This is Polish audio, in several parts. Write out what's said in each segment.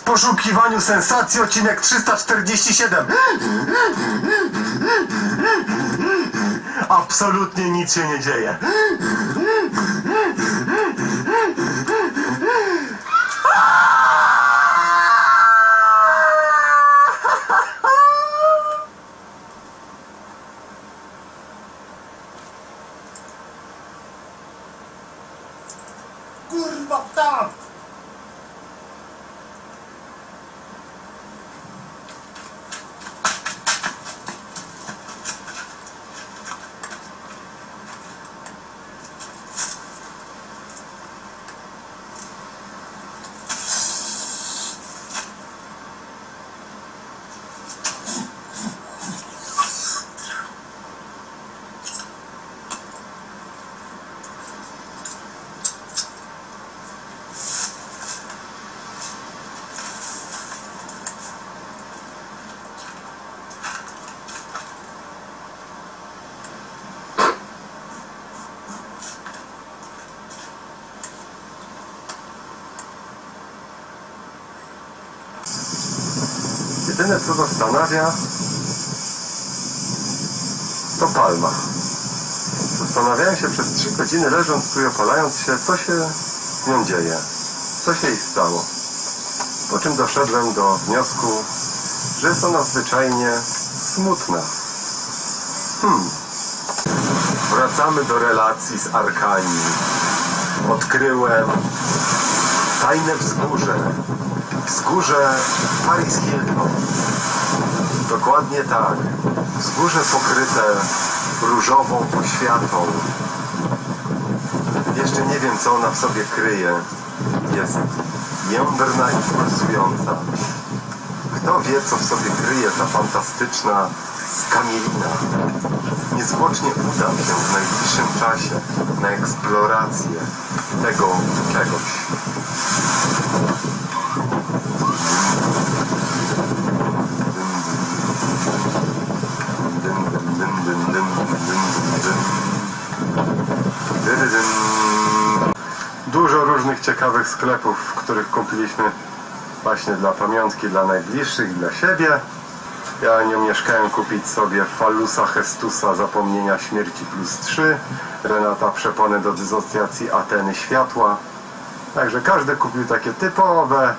poszukiwaniu sensacji, odcinek 347. Absolutnie nic się nie dzieje. Kurwa, tak! Jedyne co zastanawia to palma. Zastanawiałem się przez trzy godziny leżąc tu i opalając się, co się z nią dzieje, co się jej stało. Po czym doszedłem do wniosku, że jest ona zwyczajnie smutna. Hmm. Wracamy do relacji z Arkanii. Odkryłem tajne wzgórze. Wzgórze Paris Hilton. Dokładnie tak. Wzgórze pokryte różową poświatą. Jeszcze nie wiem, co ona w sobie kryje. Jest jędrna i pulsująca. Kto wie, co w sobie kryje ta fantastyczna skamielina. Niezwłocznie udam się w najbliższym czasie na eksplorację tego czegoś. Dużo różnych ciekawych sklepów, w których kupiliśmy właśnie dla pamiątki dla najbliższych, dla siebie. Ja nie mieszkałem kupić sobie Falusa Hestusa Zapomnienia Śmierci plus 3, Renata Przepony do dysocjacji Ateny Światła. Także każdy kupił takie typowe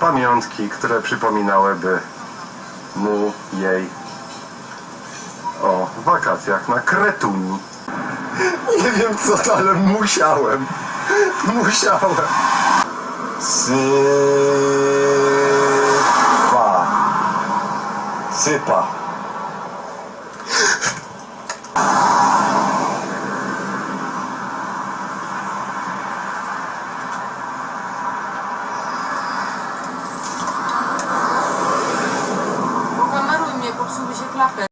pamiątki, które przypominałyby mu, jej o wakacjach na Kretuni. Nie wiem co to, ale musiałem. Musiałem. Sypa. Sypa. Pokameruj mnie.